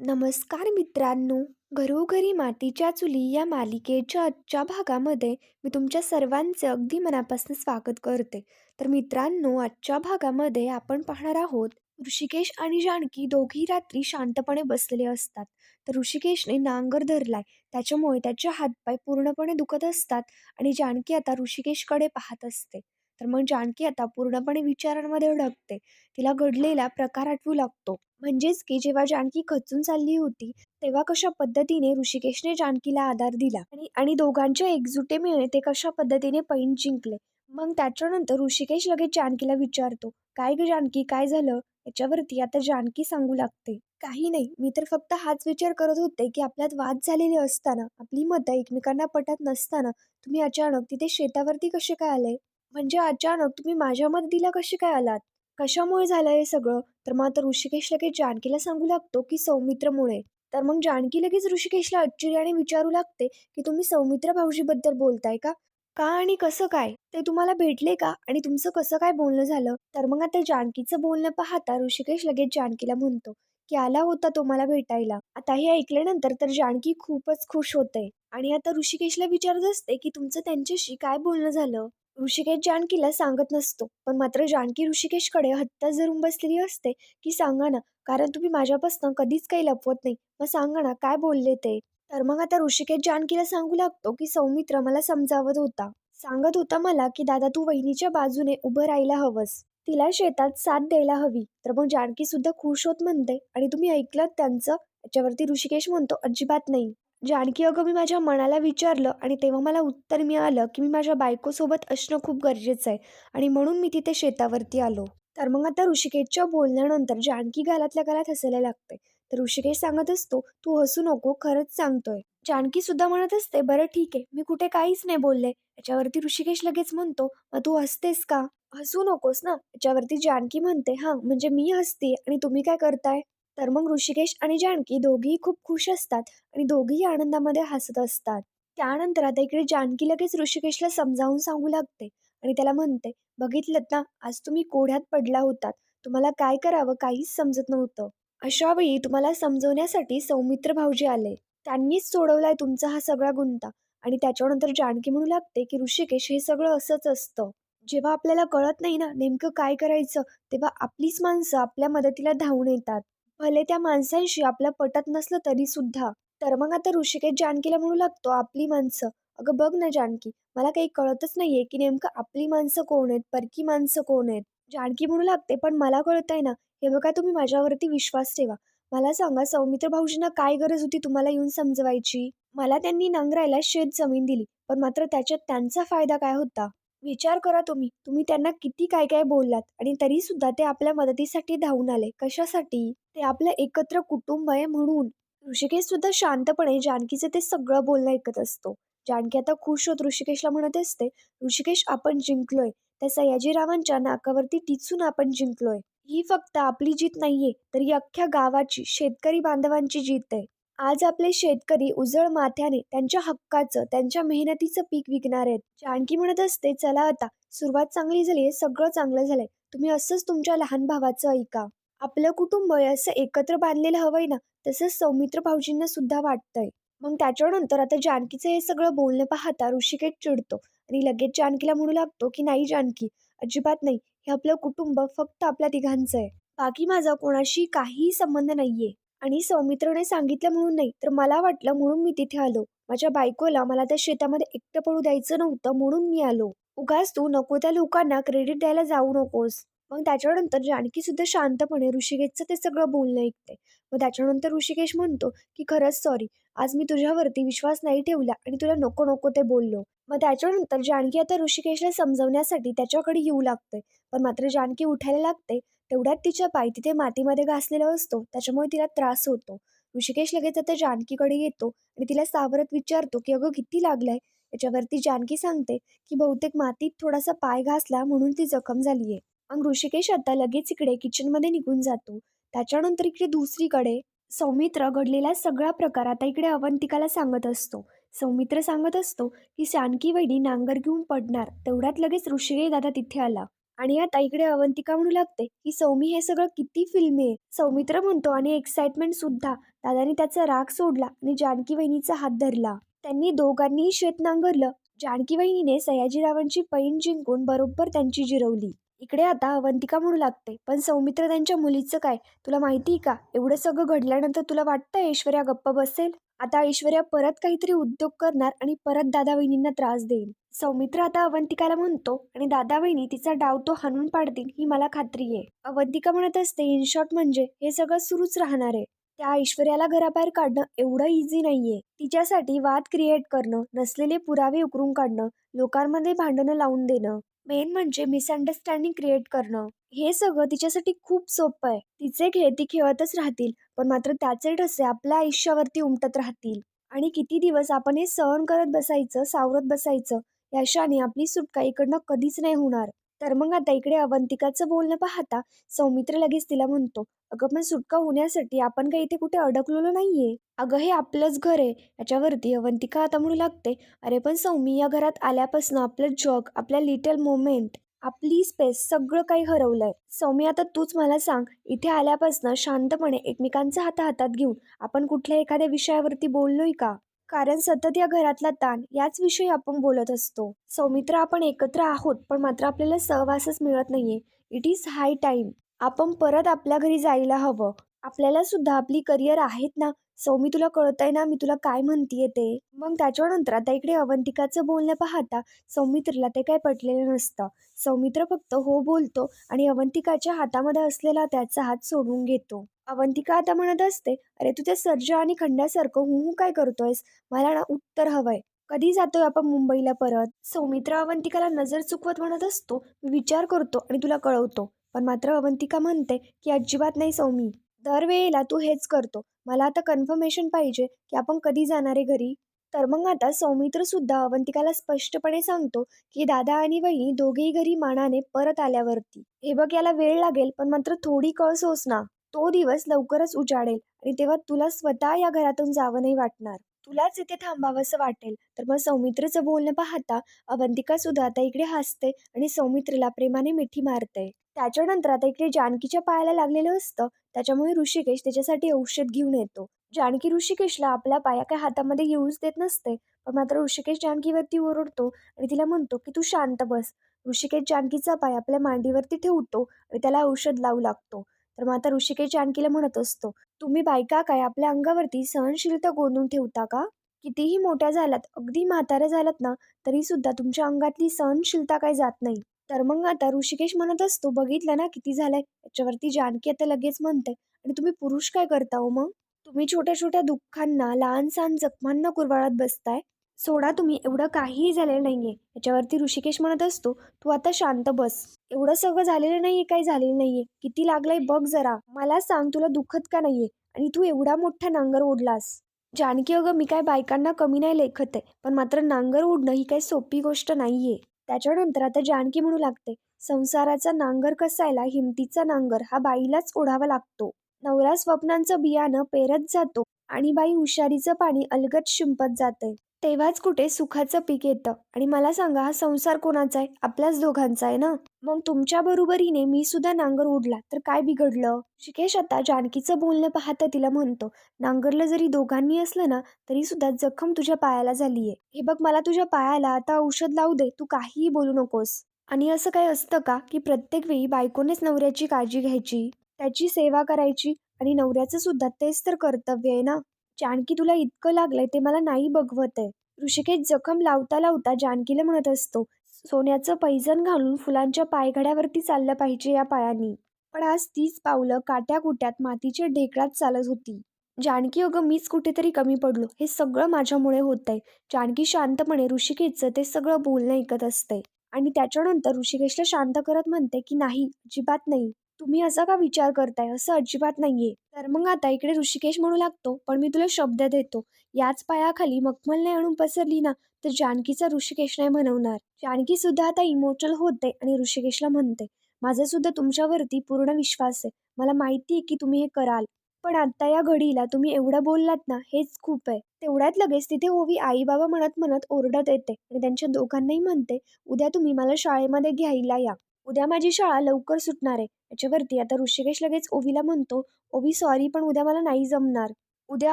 नमस्कार मित्रांनो घरोघरी मातीच्या चुली या मालिकेच्या आजच्या भागामध्ये मी तुमच्या सर्वांचे अगदी मनापासून स्वागत करते. तर मित्रांनो आजच्या भागामध्ये आपण पाहणार आहोत ऋषिकेश आणि जानकी दोघी रात्री शांतपणे बसलेले असतात. तर ऋषिकेशने नांगर धरलाय त्याच्यामुळे त्याचे हातपाय पूर्णपणे दुखत असतात आणि जानकी आता ऋषिकेशकडे पाहत असते. तर मग जानकी आता पूर्णपणे विचारांमध्ये अडकते. तिला घडलेला प्रकार आठवू लागतो. म्हणजेच की जेव्हा जानकी खचून चालली होती तेव्हा कशा पद्धतीने ऋषिकेशने जानकीला आधार दिला आणि आणि दोघांच्या एकजुटीमुळे ते कशा पद्धतीने पैन जिंकले? मग त्याच्यानंतर ऋषिकेश लगेच जानकीला विचारतो काय ग जानकी काय झालं? याच्यावरती आता जानकी सांगू लागते. काही नाही. मी तर फक्त हाच विचार करत होते की आपल्यात वाद झालेले असताना आपली मतं एकमेकांना पटत नसताना तुम्ही अचानक तिथे शेतावरती कसे काय आले? म्हणजे अचानक तुम्ही माझ्या मदतीला कसे काय आलात? कशामुळे झालं हे सगळं? तर मग आता ऋषिकेश लगेच जानकीला सांगू लागतो की सौमित्रमुळे. तर मग जानकी लगेच ऋषिकेशला आश्चर्याने विचारू लागते की तुम्ही सौमित्र भाऊजीबद्दल बोलताय का? का आणि कसं काय? ते तुम्हाला भेटले का? आणि तुमचं कसं काय बोलणं झालं? तर मग आता जानकीचं बोलणं पाहता ऋषिकेश लगेच जानकीला म्हणतो की आला होता तो मला भेटायला. आता हे ऐकल्यानंतर तर जानकी खूपच खुश होते. आणि आता ऋषिकेशला विचारत असते की तुमचं त्यांच्याशी काय बोलणं झालं? ऋषिकेश जानकीला सांगत नसतो. पण मात्र जानकी ऋषिकेशकडे हत्ता धरून बसलेली असते की सांगा ना कारण तुम्ही माझ्यापासून कधीच काही लपवत नाही. मग सांगा ना काय बोलले ते? तर मग आता ऋषिकेश जानकीला सांगू लागतो की सौमित्र मला समजावत होता. सांगत होता मला की दादा तू वहिनीच्या बाजूने उभं राहायला हवंस. तिला शेतात साथ द्यायला हवी. तर मग जानकी सुद्धा खुश होत म्हणते. आणि तुम्ही ऐकलं त्यांचं? याच्यावरती ऋषिकेश म्हणतो अजिबात नाही. म्हणजे जानकी अगं मी माझ्या मनाला विचारलं आणि तेव्हा मला उत्तर मिळालं की मी माझ्या बायकोसोबत असणं खूप गरजेचं आहे आणि म्हणून मी तिथे शेतावरती आलो. तर मग आता ऋषिकेशच्या बोलण्यानंतर जानकी गालातल्या गालात हसायला लागते तर ऋषिकेश सांगत असतो तू हसू नको खरंच सांगतोय. जानकी सुद्धा म्हणत असते बरं ठीक आहे मी कुठे काहीच नाही बोलले. याच्यावरती ऋषिकेश लगेच म्हणतो मग तू हसतेस का? हसू नकोस ना. याच्यावरती जानकी म्हणते हां म्हणजे मी हसते आणि तुम्ही काय करताय? तर मग ऋषिकेश आणि जानकी दोघीही खूप खुश असतात आणि दोघीही आनंदामध्ये हसत असतात. त्यानंतर आता इकडे जानकी लगेच ऋषिकेशला समजावून सांगू लागते आणि त्याला म्हणते बघितलं ना आज तुम्ही कोढ्यात पडला होतात. तुम्हाला काय करावं काहीच समजत नव्हतं. अशा वेळी तुम्हाला समजवण्यासाठी सौमित्र भाऊजी आले. त्यांनीच सोडवलाय तुमचा हा सगळा गुंता आणि त्याच्यानंतर जानकी म्हणू लागते की ऋषिकेश हे सगळं असंच असतं. जेव्हा आपल्याला कळत नाही ना नेमकं काय करायचं तेव्हा आपलीच माणसं आपल्या मदतीला धावून येतात. भले त्या माणसांशी आपलं पटत नसलं तरी सुद्धा तर मग आता ऋषिकेश जानकीला म्हणू लागतो आपली माणसं. अगं बघ ना जानकी मला काही कळतच नाहीये की नेमकं आपली माणसं कोण आहेत परकी माणसं कोण आहेत. जानकी म्हणू लागते पण मला कळत आहे ना हे बघा तुम्ही माझ्यावरती विश्वास ठेवा. मला सांगा सौमित्र भाऊजींना काय गरज होती तुम्हाला येऊन समजवायची? मला त्यांनी नांगरायला शेत जमीन दिली पण मात्र त्याच्यात त्यांचा फायदा काय होता? विचार करा तुम्ही. तुम्ही त्यांना किती काय काय बोललात आणि तरी सुद्धा ते आपल्या मदतीसाठी धावून आले. कशासाठी? ते आपलं एकत्र कुटुंब आहे म्हणून. ऋषिकेश सुद्धा शांतपणे जानकीचं ते सगळं बोलणं ऐकत असतो. जानकी आता खुश होत ऋषिकेशला म्हणत असते ऋषिकेश आपण जिंकलोय. त्या सयाजीरावांच्या नाकावरती टिचून आपण जिंकलोय. ही फक्त आपली जीत नाहीये तर ही अख्ख्या गावाची शेतकरी बांधवांची जीत आहे. आज आपले शेतकरी उजळ माथ्याने त्यांच्या हक्काचं त्यांच्या मेहनतीचं पीक विकणार आहेत. जानकी म्हणत असते चला आता सुरुवात चांगली झाली सगळं चांगलं झालंय. तुम्ही असंच तुमच्या लहान भावाचं ऐका. आपलं कुटुंब असं एकत्र बांधलेलं हवंय ना तसंच सौमित्र भाऊजींना सुद्धा वाटतंय. मग त्याच्यानंतर आता जानकीचं हे सगळं बोलणं पाहता ऋषिकेश चिडतो आणि लगेच जानकीला म्हणू लागतो की नाही जानकी अजिबात नाही. हे आपलं कुटुंब फक्त आपल्या तिघांचं आहे. बाकी माझा कोणाशी काहीही संबंध नाहीये. आणि सौमित्रने सांगितलं म्हणून नाही तर मला वाटलं म्हणून मी तिथे आलो. माझ्या बायकोला मला त्या शेतामध्ये एकटं पडू द्यायचं नव्हतं म्हणून मी आलो. उगाच तू नको त्या लोकांना क्रेडिट द्यायला जाऊ नकोस. मग त्याच्यानंतर जानकी सुद्धा शांतपणे ऋषिकेशचं ते सगळं बोलणं ऐकते. मग त्याच्यानंतर ऋषिकेश म्हणतो की खरंच सॉरी आज मी तुझ्यावरती विश्वास नाही ठेवला आणि तुला नको नको ते बोललो. मग त्याच्यानंतर जानकी आता ऋषिकेशला समजवण्यासाठी त्याच्याकडे येऊ लागते पण मात्र जानकी उठायला लागते तेवढ्यात तिच्या पाय तिथे मातीमध्ये घासलेला असतो. त्याच्यामुळे तिला त्रास होतो. ऋषिकेश लगेच आता जानकीकडे येतो आणि तिला सावरत विचारतो की अगं किती लागलाय? याच्यावरती जानकी सांगते की बहुतेक मातीत थोडासा पाय घासला म्हणून ती जखम झाली आहे मग ऋषिकेश आता लगेच इकडे किचनमध्ये निघून जातो. त्याच्यानंतर इकडे दुसरीकडे सौमित्र घडलेला सगळा प्रकार आता इकडे अवंतिकाला सांगत असतो. सौमित्र सांगत असतो की जानकी वहिनी नांगर घेऊन पडणार. तेवढ्यात लगेच ऋषिकेश दादा तिथे आला. आणि आता इकडे अवंतिका म्हणू लागते की सौमी हे सगळं किती फिल्मी आहे. सौमित्र म्हणतो आणि एक्साइटमेंट सुद्धा. दादाने त्याचा राग सोडला आणि जानकी वहिनीचा हात धरला. त्यांनी दोघांनीही शेत नांगरलं जानकी वहिनीने सयाजीरावांची पैन जिंकून बरोबर त्यांची जिरवली. इकडे आता अवंतिका म्हणू लागते. पण सौमित्र त्यांच्या मुलीचं काय? तुला माहिती का? एवढं सगळं घडल्यानंतर तुला वाटतं ऐश्वर्या गप्प बसेल? आता ऐश्वर्या परत काहीतरी उद्योग करणार आणि परत दादा वहिनींना त्रास देईल. सौमित्र आता अवंतिकाला म्हणतो आणि दादा वहिनी तिचा डाव तो हाणून पाडतील ही मला खात्री आहे. अवंतिका म्हणत असते इन शॉर्ट म्हणजे हे सगळं सुरूच राहणार आहे. त्या ऐश्वर्याला घराबाहेर काढणं एवढं इझी नाहीये. तिच्यासाठी वाद क्रिएट करणं नसलेले पुरावे उकरून काढणं लोकांमध्ये भांडणं लावून देणं. मेन म्हणजे मिसअंडरस्टँडिंग क्रिएट करणं. हे सगळं तिच्यासाठी खूप सोपं आहे. तिचे खेळ ती खेळतच राहतील पण मात्र त्याचे ठसे आपल्या आयुष्यावरती उमटत राहतील. आणि किती दिवस आपण हे सहन करत बसायचं सावरत बसायचं याशाने आपली सुटका इकडनं कधीच नाही होणार. तर मग आता इकडे अवंतिकाचं बोलणं पाहता सौमित्र लगेच तिला म्हणतो अगं पण सुटका होण्यासाठी आपण काही इथे कुठे अडकलेलो नाहीये. अगं हे आपलंच घर आहे. याच्यावरती अवंतिका आता म्हणू लागते अरे पण सौमी या घरात आल्यापासून आपलं जग आपल्या लिटल मोमेंट आपली स्पेस सगळं काही हरवलंय. सौमी आता तूच मला सांग इथे आल्यापासून शांतपणे एकमेकांचा हात हातात घेऊन आपण कुठल्या एखाद्या विषयावरती बोललोय का? कारण सतत या घरातला ताण याच विषयी आपण बोलत असतो. सौमित्र आपण एकत्र आहोत पण मात्र आपल्याला सहवासच मिळत नाहीये. इट इज हाय टाइम आपण परत आपल्या घरी जायला हवं. आपल्याला सुद्धा आपली करिअर आहेत ना? सौमी तुला कळतंय ना मी तुला काय म्हणतीये ते? मग त्याच्यानंतर आता इकडे अवंतिकाचं बोलणं पाहता सौमित्रला ते काय पटलेलं नसतं. सौमित्र फक्त हो बोलतो आणि अवंतिकाच्या हातामध्ये असलेला त्याचा हात सोडून घेतो. अवंतिका आता म्हणत असते अरे तू त्या सर्जा आणि खंड्यासारखं हु हु काय करतोयस? मला ना उत्तर हवंय. कधी जातोय आपण मुंबईला परत? सौमित्र अवंतिकाला नजर चुकवत म्हणत असतो मी विचार करतो आणि तुला कळवतो. पण मात्र अवंतिका म्हणते की अजिबात नाही सौमी. दरवेळेला तू हेच करतो. मला आता कन्फर्मेशन पाहिजे की आपण कधी जाणार आहे घरी. तर मग आता सौमित्र सुद्धा अवंतिकाला स्पष्टपणे सांगतो की दादा आणि वहिनी दोघेही घरी मानाने परत आल्यावरती. हे बघ याला वेळ लागेल पण मात्र थोडी कळ सोस ना. तो दिवस लवकरच उजाडेल आणि तेव्हा तुला स्वतः या घरातून जावं नाही वाटणार. तुलाच इथे थांबावंसं वाटेल. तर मग सौमित्रचं बोलणं पाहता अवंतिका सुद्धा आता इकडे हसते आणि सौमित्रला प्रेमाने मिठी मारते. त्याच्यानंतर आता इकडे जानकीच्या पायाला लागलेलं असतं. त्याच्यामुळे ऋषिकेश त्याच्यासाठी औषध घेऊन येतो. जानकी ऋषिकेशला आपला पाया काय हातामध्ये येऊच देत नसते. पण मात्र ऋषिकेश जानकीवरती ओरडतो आणि तिला म्हणतो की तू शांत बस. ऋषिकेश जानकीचा पाय आपल्या मांडीवरती ठेवतो आणि त्याला औषध लावू लागतो. तर मग आता ऋषिकेश जानकीला म्हणत असतो तुम्ही बायका काय आपल्या अंगावरती सहनशीलता गोंधून ठेवता का? कितीही मोठ्या झाल्यात अगदी म्हाताऱ्या झाल्यात ना तरी सुद्धा तुमच्या अंगातली सहनशीलता काय जात नाही. तर मग आता ऋषिकेश म्हणत असतो बघितलं ना किती झालंय? याच्यावरती जानकी आता लगेच म्हणते आणि तुम्ही पुरुष काय करता हो मग? तुम्ही छोट्या छोट्या दुःखांना लहान सहान जखमांना कुरवाळत बसताय. सोडा तुम्ही एवढं काहीही झालेलं नाही आहे याच्यावरती ऋषिकेश म्हणत असतो तू आता शांत बस. एवढं सगळं झालेलं नाही आहे काही झालेलं नाही आहे किती लागलंय बघ जरा. मला सांग तुला दुखत का नाहीये? आणि तू एवढा मोठा नांगर ओढलास. जानकी अगं मी काय बायकांना कमी नाही लेखत आहे. पण मात्र नांगर ओढणं ही काही सोपी गोष्ट नाहीये. त्याच्यानंतर आता जानकी म्हणू लागते संसाराचा नांगर कसायला हिमतीचा नांगर हा बाईलाच ओढावा लागतो. नवरा स्वप्नांचं बियाणं पेरत जातो आणि बाई हुशारीचं पाणी अलगत शिंपत जाते. तेव्हाच कुठे सुखाचं पीक येतं. आणि मला सांगा हा संसार कोणाचा आहे? आपल्याच दोघांचा आहे ना? मग तुमच्या बरोबरीने मी सुद्धा नांगर उडला तर काय बिघडलं? शिकेश आता जानकीचं बोलणं पाहता तिला म्हणतो नांगरलं जरी दोघांनी असलं ना तरी सुद्धा जखम तुझ्या पायाला झालीये. हे बघ मला तुझ्या पायाला आता औषध लावू दे तू काहीही बोलू नकोस. आणि असं काय असतं का की प्रत्येक वेळी बायकोनेच नवऱ्याची काळजी घ्यायची? त्याची सेवा करायची आणि नवऱ्याचं सुद्धा तेच तर कर्तव्य आहे ना? जानकी तुला इतकं लागलंय ते मला नाही बघवत आहे. ऋषिकेश जखम लावता लावता जानकीला म्हणत असतो सोन्याचं पैजण घालून फुलांच्या पायघड्यावरती चाललं पाहिजे या पायांनी. पण आज तीच पावलं काट्या कुट्यात मातीच्या ढेकळात चालत होती. जानकी अगं मीच कुठेतरी कमी पडलो. हे सगळं माझ्यामुळे होतंय. जानकी शांतपणे ऋषिकेशचं ते सगळं बोलणं ऐकत असते. आणि त्याच्यानंतर ऋषिकेशला शांत करत म्हणते की नाही अजिबात नाही. तुम्ही असा का विचार करताय? असं अजिबात नाहीये. तर मग आता इकडे ऋषिकेश म्हणू लागतो पण मी तुला शब्द देतो. याच पायाखाली मखमल नाही आणून पसरली ना तर जानकीचा ऋषिकेश नाही म्हणवणार. जानकी सुद्धा आता इमोशनल होते आणि ऋषिकेशला म्हणते. माझा सुद्धा तुमच्यावरती पूर्ण विश्वास आहे. मला माहिती आहे की तुम्ही हे कराल. पण आता या घडीला तुम्ही एवढं बोललात ना हेच खूप आहे. तेवढ्यात लगेच तिथे ओवी आई बाबा म्हणत म्हणत ओरडत येते आणि त्यांच्या दोघांनाही म्हणते उद्या तुम्ही मला शाळेमध्ये घ्यायला या. उद्या माझी शाळा लवकर सुटणार आहे. याच्यावरती आता ऋषिकेश लगेच ओवीला म्हणतो ओवी सॉरी पण उद्या मला नाही जमणार. उद्या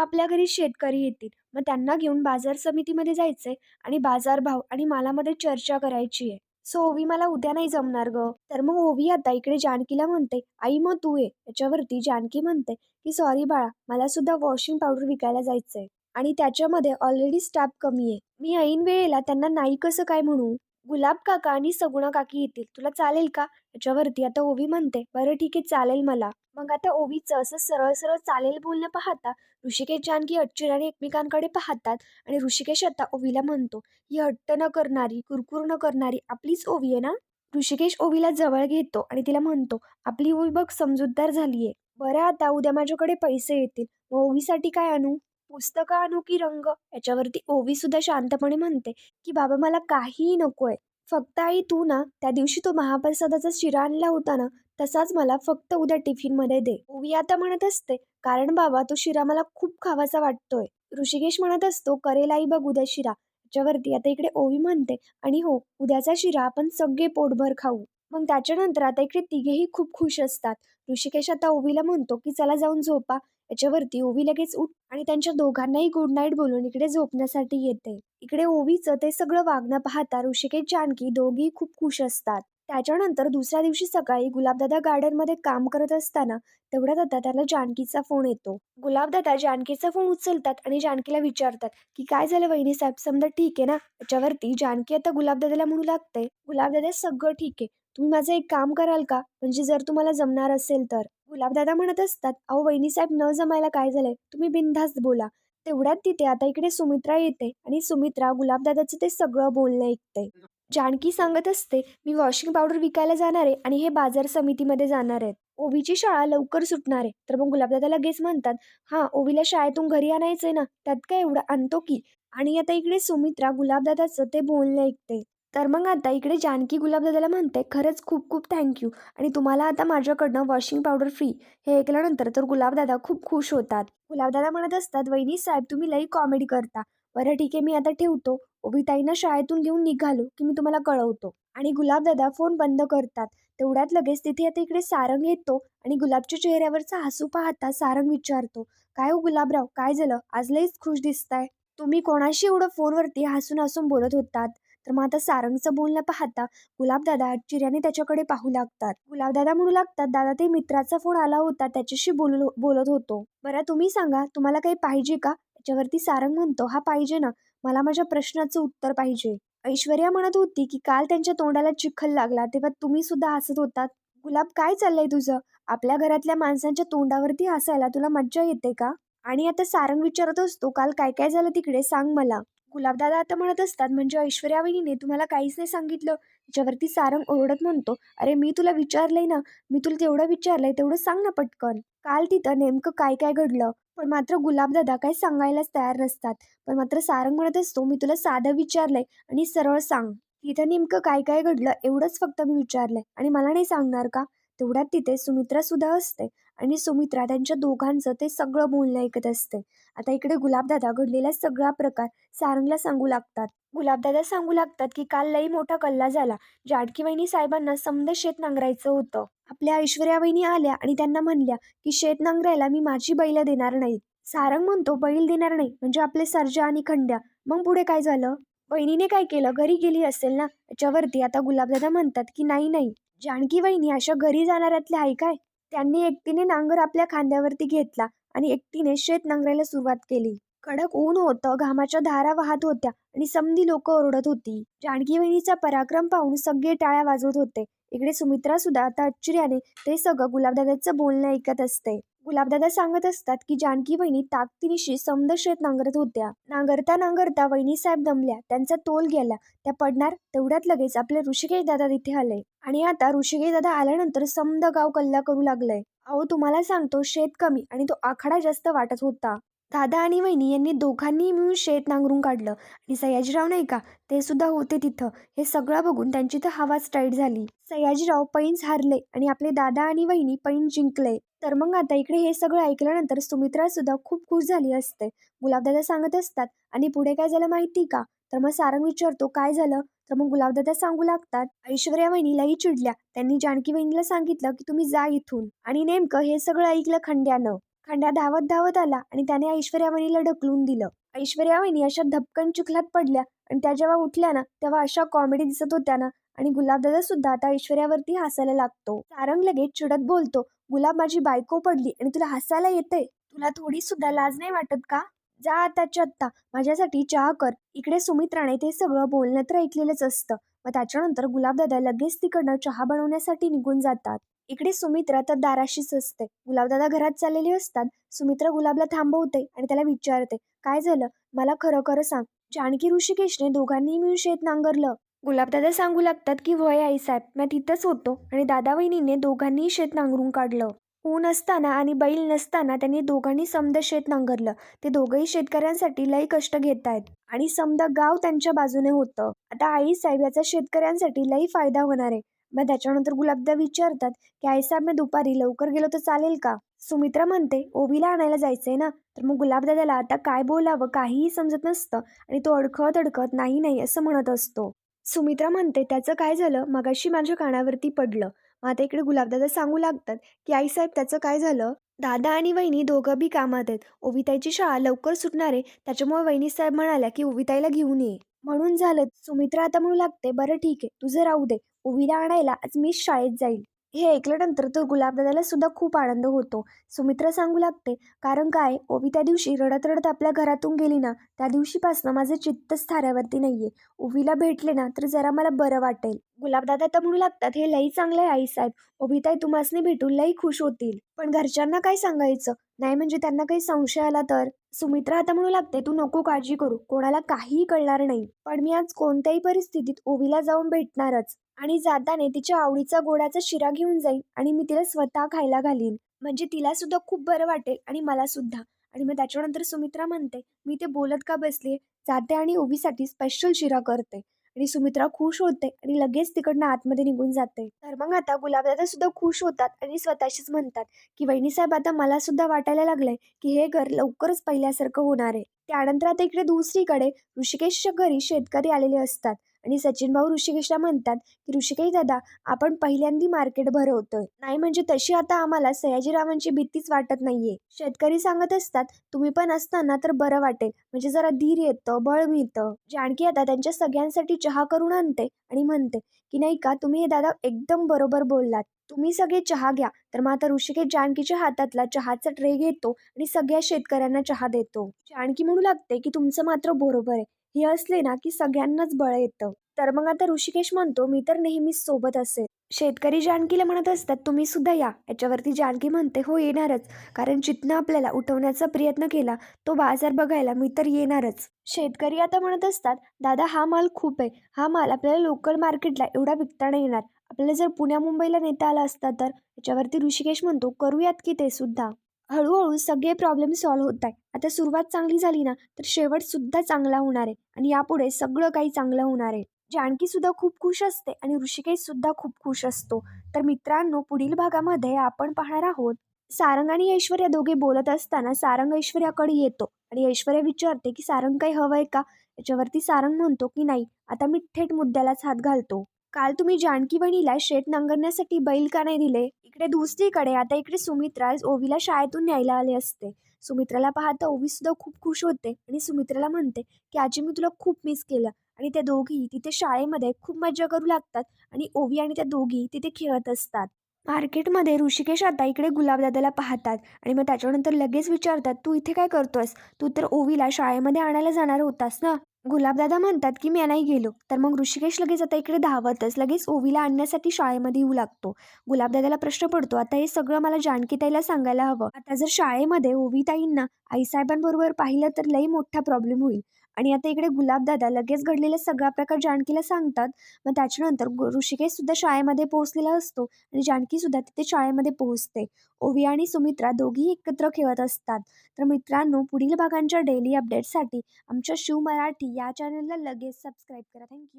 आपल्या घरी शेतकरी येतील. मग त्यांना घेऊन बाजार समितीमध्ये जायचंय आणि बाजारभाव आणि मालामध्ये चर्चा करायची आहे. सो ओवी मला उद्या नाही जमणार ग. तर मग ओवी आता इकडे जानकीला म्हणते आई मग तू ये. याच्यावरती जानकी म्हणते की सॉरी बाळा मला सुद्धा वॉशिंग पावडर विकायला जायचंय आणि त्याच्यामध्ये ऑलरेडी स्टाफ कमी आहे. मी ऐन वेळेला त्यांना नाही कसं काय म्हणू? गुलाब काका आणि सगुणा काकी येतील. तुला चालेल का? याच्यावरती आता ओवी म्हणते. बरं ठीक आहे चालेल मला. मग आता ओवीचं असं सरळ सरळ चालेल बोलणं पाहता ऋषिकेश जानकी आणि एकमेकांकडे पाहतात आणि ऋषिकेश आता ओवीला म्हणतो ही हट्ट न करणारी कुरकुर न करणारी आपलीच ओवी आहे ना? ऋषिकेश ओवीला जवळ घेतो आणि तिला म्हणतो आपली ओवी बघ समजूतदार झाली आहे बरं आता उद्या माझ्याकडे पैसे येतील. मग ओवीसाठी काय आणू? पुस्तकं आणू की रंग. याच्यावरती ओवी सुद्धा शांतपणे म्हणते की बाबा मला काहीही नकोय. फक्त आई तू ना त्या दिवशी तो महाप्रसादाचा शिरा आणला होता ना तसाच मला फक्त उद्या टिफिनमध्ये दे. ओवी आता म्हणत असते कारण बाबा तो शिरा मला खूप खावासा वाटतोय. ऋषिकेश म्हणत असतो करेल आई बघ उद्या शिरा. त्याच्यावरती आता इकडे ओवी म्हणते आणि हो उद्याचा शिरा आपण सगळे पोटभर खाऊ. मग त्याच्यानंतर आता इकडे तिघेही खूप खुश असतात. ऋषिकेश आता ओवीला म्हणतो की चला जाऊन झोपा. याच्यावरती ओवी लगेच उठ आणि त्यांच्या दोघांनाही गुड नाईट बोलून इकडे झोपण्यासाठी येते. इकडे ओवीचं ते सगळं वागणं पाहता ऋषिकेश जानकी दोघी खूप खुश असतात. त्याच्यानंतर दुसऱ्या दिवशी सकाळी गुलाबदादा गार्डनमध्ये काम करत असताना तेवढ्यात आता त्याला जानकीचा फोन येतो. गुलाबदादा जानकीचा फोन उचलतात आणि जानकीला विचारतात की काय झालं वहिनी साहेब? समजा ठीक आहे ना? याच्यावरती जानकी आता गुलाबदादाला म्हणू लागते. गुलाबदादा सगळं ठीक आहे. तुम्ही माझं एक काम कराल का? म्हणजे जर तुम्हाला जमणार असेल तर. गुलाबदादा म्हणत असतात अहो वहिनीसाहेब न जमायला काय झालंय? तुम्ही बिनधास्त बोला. तेवढ्यात तिथे आता इकडे सुमित्रा येते आणि सुमित्रा गुलाबदादाचं ते सगळं बोलणं ऐकते. जानकी सांगत असते मी वॉशिंग पावडर विकायला जाणार आहे आणि हे बाजार समितीमध्ये जाणार आहेत. ओवीची शाळा लवकर सुटणार आहे. तर मग गुलाबदादा लगेच म्हणतात हां ओवीला शाळेतून घरी आणायचंय ना त्यात काय एवढं आणतो की? आणि आता इकडे सुमित्रा गुलाबदादाचं ते बोलणं ऐकते. तर मग आता इकडे जानकी गुलाबदादाला म्हणते खरंच खूप खूप थँक्यू आणि तुम्हाला आता माझ्याकडनं वॉशिंग पावडर फ्री हे ऐकल्यानंतर तर गुलाबदादा खूप खुश होतात. गुलाबदादा म्हणत असतात वहिनी साहेब तुम्ही लई कॉमेडी करता. बरं ठीक आहे मी आता ठेवतो. ओबीताईंना शाळेतून घेऊन निघालो की मी तुम्हाला कळवतो. आणि गुलाबदादा फोन बंद करतात. तेवढ्यात लगेच तिथे आता इकडे सारंग येतो आणि गुलाबच्या चेहऱ्यावरचा हसू पाहता सारंग विचारतो काय हो गुलाबराव काय झालं? आज लईच खुश दिसताय. तुम्ही कोणाशी एवढं फोनवरती हसून हसून बोलत होतात? तर मग आता सारंगचं बोलणं पाहता गुलाबदादा आश्चर्याने त्याच्याकडे पाहू लागतात. गुलाबदादा म्हणू लागतात दादा ते मित्राचा फोन आला होता त्याच्याशी बोल बोलत होतो. बरं तुम्ही सांगा तुम्हाला काही पाहिजे का? त्याच्यावरती सारंग म्हणतो हा पाहिजे ना. मला माझ्या प्रश्नाचं उत्तर पाहिजे. ऐश्वर्या म्हणत होती की काल त्यांच्या तोंडाला चिखल लागला तेव्हा तुम्ही सुद्धा हसत होतात. गुलाब काय चाललंय तुझं? आपल्या घरातल्या माणसांच्या तोंडावरती हसायला तुला मज्जा येते का? आणि आता सारंग विचारत असतो काल काय काय झालं तिकडे? सांग मला. गुलाबदादा आता म्हणत असतात म्हणजे ऐश्वर्या वहिनीने तुम्हाला काहीच नाही सांगितलं. त्याच्यावरती सारंग ओरडत म्हणतो अरे मी तुला विचारलंय ना मी तुला तेवढं विचारलंय तेवढं सांग ना पटकन. काल तिथं नेमकं काय काय घडलं? पण मात्र गुलाबदादा काही सांगायलाच तयार नसतात. पण मात्र सारंग म्हणत असतो मी तुला साधं विचारलंय आणि सरळ सांग. तिथं नेमकं काय काय घडलं एवढंच फक्त मी विचारलंय आणि मला नाही सांगणार का? तेवढ्यात तिथे सुमित्रा सुद्धा असते. आणि सुमित्रा त्यांच्या दोघांचं ते सगळं बोलणं ऐकत असते. आता इकडे गुलाबदादा घडलेला सगळा प्रकार सारंगला सांगू लागतात. गुलाबदादा सांगू लागतात की काल लई मोठा कल्ला झाला. जाडकी वहिनी साहेबांना समद शेत नांगरायचं होतं. आपल्या ऐश्वर्या वहिनी आल्या आणि त्यांना म्हणल्या की शेत नांगरायला मी माझी बैल देणार नाही सारंग म्हणतो बैल देणार नाही. म्हणजे आपले सर्जा आणि खंड्या. मग पुढे काय झालं? वहिनीने काय केलं? घरी गेली असेल ना? याच्यावरती आता गुलाबदादा म्हणतात की नाही नाही. जानकी वहिनी अशा घरी जाणाऱ्यातल्या आहे काय? त्यांनी एकटीने नांगर आपल्या खांद्यावरती घेतला आणि एकटीने शेत नांगरायला सुरुवात केली. कडक ऊन होतं घामाच्या धारा वाहत होत्या आणि समधी लोक ओरडत होती. जानकी वहिनीचा पराक्रम पाहून सगळे टाळ्या वाजवत होते. इकडे सुमित्रा सुद्धा आता आश्चर्याने ते सगळं गुलाबदादाचं बोलणं ऐकत असते. गुलाबदादा सांगत असतात की जानकी वहिनी ताकदीनिशी समद शेत नांगरत होत्या. नांगरता नांगरता वहिनी साहेब दमल्या. त्यांचा तोल गेला. त्या पडणार तेवढ्यात लगेच आपले ऋषिकेश दादा तिथे आले. आणि आता ऋषिकेश दादा आल्यानंतर समद गाव कल्ला करू लागलंय. अहो तुम्हाला सांगतो शेत कमी आणि तो आखाडा जास्त वाटत होता. दादा आणि वहिनी यांनी दोघांनी मिळून शेत नांगरून काढलं. आणि सयाजीराव नाही का ते सुद्धा होते तिथं. हे सगळं बघून त्यांची तर हवाच टाईट झाली. सयाजीराव पैंज हारले आणि आपले दादा आणि वहिनी पैन जिंकले. तर मग आता इकडे हे सगळं ऐकल्यानंतर सुमित्रा सुद्धा खूप खुश झाली असते. गुलाबदादा सांगत असतात आणि पुढे काय झालं माहिती का? तर मग सारंग विचारतो काय झालं? तर मग गुलाबदादा सांगू लागतात ऐश्वर्या वहिनीलाही चिडल्या. त्यांनी जानकी वहिनीला सांगितलं की तुम्ही जा इथून. आणि नेमकं हे सगळं ऐकलं खंड्यानं. खंड्या धावत धावत आला आणि त्याने ऐश्वर्या वहिनीला ढकलून दिलं. ऐश्वर्या वहिनी अशा धपकन चिखलात पडल्या आणि त्या जेव्हा उठल्या ना तेव्हा अशा कॉमेडी दिसत होत्या ना आणि गुलाबदादा सुद्धा आता ऐश्वर्यावरती हसायला लागतो. सारंग लगेच चिडत बोलतो गुलाब माझी बायको पडली आणि तुला हसायला येते तुला थोडी सुद्धा लाज नाही वाटत का? जा आताच्या आत्ता माझ्यासाठी चहा कर. इकडे सुमित्राने ते सगळं बोलणं तर ऐकलेलंच असतं. मग त्याच्यानंतर गुलाबदादा लगेच तिकडनं चहा बनवण्यासाठी निघून जातात. इकडे सुमित्रा तर दाराशीच असते. गुलाबदादा घरात चाललेली असतात. सुमित्रा गुलाबला थांबवते आणि त्याला विचारते काय झालं? मला खरं खरं सांग. जानकी ऋषिकेशने दोघांनी मिळून शेत नांगरलं. गुलाबदादा सांगू लागतात की वय आई साहेब मी तिथंच होतो आणि दादा वहिनीने दोघांनीही शेत नांगरून काढलं. ऊन असताना आणि बैल नसताना त्यांनी दोघांनी समद शेत नांगरलं. ते दोघंही शेतकऱ्यांसाठी लई कष्ट घेत आहेत आणि समद गाव त्यांच्या बाजूने होतं. आता आई साहेब याचा शेतकऱ्यांसाठी लई फायदा होणार आहे. मग त्याच्यानंतर गुलाबदा विचारतात की आई साहेब मी दुपारी लवकर गेलो तर चालेल का? सुमित्रा म्हणते ओबीला आणायला जायचंय ना तर मग गुलाबदादाला आता काय बोलावं काहीही समजत नसतं आणि तो अडखत अडखत नाही नाही असं म्हणत असतो. सुमित्रा म्हणते त्याचं काय झालं? मगाशी माझ्या कानावरती पडलं. मग आता इकडे गुलाबदादा सांगू लागतात की आईसाहेब त्याचं काय झालं? दादा आणि वहिनी दोघं बी कामात आहेत. ओविताईची शाळा लवकर सुटणार आहे त्याच्यामुळे वहिनी साहेब म्हणाल्या की ओविताईला घेऊन ये. म्हणून झालं. सुमित्रा आता म्हणू लागते बरं ठीक आहे तुझं राहू दे. ओवीला आणायला आज मीच शाळेत जाईल. हे ऐकल्यानंतर तर गुलाबदादाला सुद्धा खूप आनंद होतो. सुमित्रा सांगू लागते कारण काय? ओवी त्या दिवशी रडत रडत आपल्या घरातून गेली ना? त्या दिवशीपासनं माझं चित्तच थाऱ्यावरती नाहीये. ओवीला भेटले ना तर जरा मला बरं वाटेल. गुलाबदादा तर म्हणू लागतात हे लई चांगलं आहे आईसाहेब ओबीताई तुम्हासनी भेटून लई खुश होतील. पण घरच्यांना काय सांगायचं? नाही म्हणजे त्यांना काही संशय आला तर? सुमित्रा आता म्हणू लागते तू नको काळजी करू. कोणाला काहीही कळणार नाही. पण मी आज कोणत्याही परिस्थितीत ओवीला जाऊन भेटणारच. आणि जाताने तिच्या आवडीचा गोडाचा शिरा घेऊन जाईन आणि मी तिला स्वतः खायला घालीन. म्हणजे तिला सुद्धा खूप बरं वाटेल आणि मला सुद्धा आणि मग त्याच्यानंतर सुमित्रा म्हणते मी ते बोलत का बसले जाते आणि ओबीसाठी स्पेशल शिरा करते. आणि सुमित्रा खुश होते आणि लगेच तिकडनं आतमध्ये निघून जाते. तर मग आता गुलाबदादा सुद्धा खुश होतात आणि स्वतःशीच म्हणतात की वहिनीसाहेब आता मला सुद्धा वाटायला लागलंय की हे घर लवकरच पहिल्यासारखं होणार आहे. त्यानंतर आता इकडे दुसरीकडे ऋषिकेशच्या घरी शेतकरी आलेले असतात. आणि सचिन भाऊ ऋषिकेशला म्हणतात की ऋषिकेश दादा आपण पहिल्यांदी मार्केट भरवतोय. नाही म्हणजे तशी आता आम्हाला सयाजीरावांची भीतीच वाटत नाहीये. शेतकरी सांगत असतात तुम्ही पण असताना तर बरं वाटेल. म्हणजे जरा धीर येतं बळ मिळतं. जानकी आता त्यांच्या सगळ्यांसाठी चहा करून आणते आणि म्हणते की नाही का तुम्ही हे दादा एकदम बरोबर बोललात. तुम्ही सगळे चहा घ्या. तर मग आता ऋषिकेश जानकीच्या हातातला चहाचा ट्रे घेतो आणि सगळ्या शेतकऱ्यांना चहा देतो. जानकी म्हणू लागते की तुमचं मात्र बरोबर आहे. हे असले ना की सगळ्यांनाच बळ येतं. तर मग आता ऋषिकेश म्हणतो मी तर नेहमीच सोबत असेल. शेतकरी जानकीला म्हणत असतात तुम्ही सुद्धा या. याच्यावरती जानकी म्हणते हो येणारच. कारण जिथनं आपल्याला उठवण्याचा प्रयत्न केला तो बाजार बघायला मी तर येणारच. शेतकरी आता म्हणत असतात दादा हा माल खूप आहे. हा माल आपल्याला लोकल मार्केटला एवढा विकता नाही येणार. आपल्याला जर पुण्या मुंबईला नेता आला असता तर? याच्यावरती ऋषिकेश म्हणतो करूयात की ते सुद्धा. हळूहळू सगळे प्रॉब्लेम सॉल्व्ह होत आहे आता सुरुवात चांगली झाली ना तर शेवटसुद्धा चांगला होणार आहे. आणि यापुढे सगळं काही चांगलं होणार आहे. जानकीसुद्धा खूप खुश असते आणि ऋषिकेशसुद्धा खूप खुश असतो. तर मित्रांनो पुढील भागामध्ये आपण पाहणार आहोत. सारंग आणि ऐश्वर्या दोघे बोलत असताना सारंग ऐश्वर्याकडे येतो. आणि ऐश्वर्या विचारते की सारंग काही हवंय का? याच्यावरती सारंग म्हणतो की नाही. आता मी थेट मुद्द्यालाच हात घालतो. काल तुम्ही जानकीवणीला शेत नांगरण्यासाठी बैल का नाही दिले? इकडे दुसरीकडे आता इकडे सुमित्रा ओवीला शाळेतून न्यायला आले असते. सुमित्राला पाहता ओवी सुद्धा खूप खुश होते आणि सुमित्राला म्हणते की आजी मी तुला खूप मिस केलं आणि त्या दोघी तिथे शाळेमध्ये खूप मजा करू लागतात आणि ओवी आणि त्या दोघी तिथे खेळत असतात. मार्केटमध्ये ऋषिकेश आता इकडे गुलाबदादाला पाहतात आणि मग त्याच्यानंतर लगेच विचारतात तू इथे काय करतोयस? तू तर ओवीला शाळेमध्ये आणायला जाणार होतास ना? गुलाबदादा म्हणतात की मी नाही गेलो. तर मग ऋषिकेश लगेच आता इकडे धावतच. लगेच ओवीला आणण्यासाठी शाळेमध्ये येऊ लागतो. गुलाबदादाला प्रश्न पडतो आता हे सगळं मला जानकीताईला सांगायला हवं. आता जर शाळेमध्ये ओवीताईंना आईसाहेबांबरोबर पाहिलं तर लई मोठा प्रॉब्लेम होईल. आणि आता इकडे गुलाबदादा लगेच घडलेला सगळा प्रकार जानकीला सांगतात. मग त्याच्यानंतर ऋषिकेश सुद्धा शाळेमध्ये पोहोचलेला असतो आणि जानकी सुद्धा तिथे शाळेमध्ये पोहोचते. ओवी आणि सुमित्रा दोघी एकत्र खेळत असतात. तर मित्रांनो पुढील भागांच्या डेली अपडेटसाठी आमच्या शिव मराठी या चॅनलला लगेच सबस्क्राईब करा. थँक्यू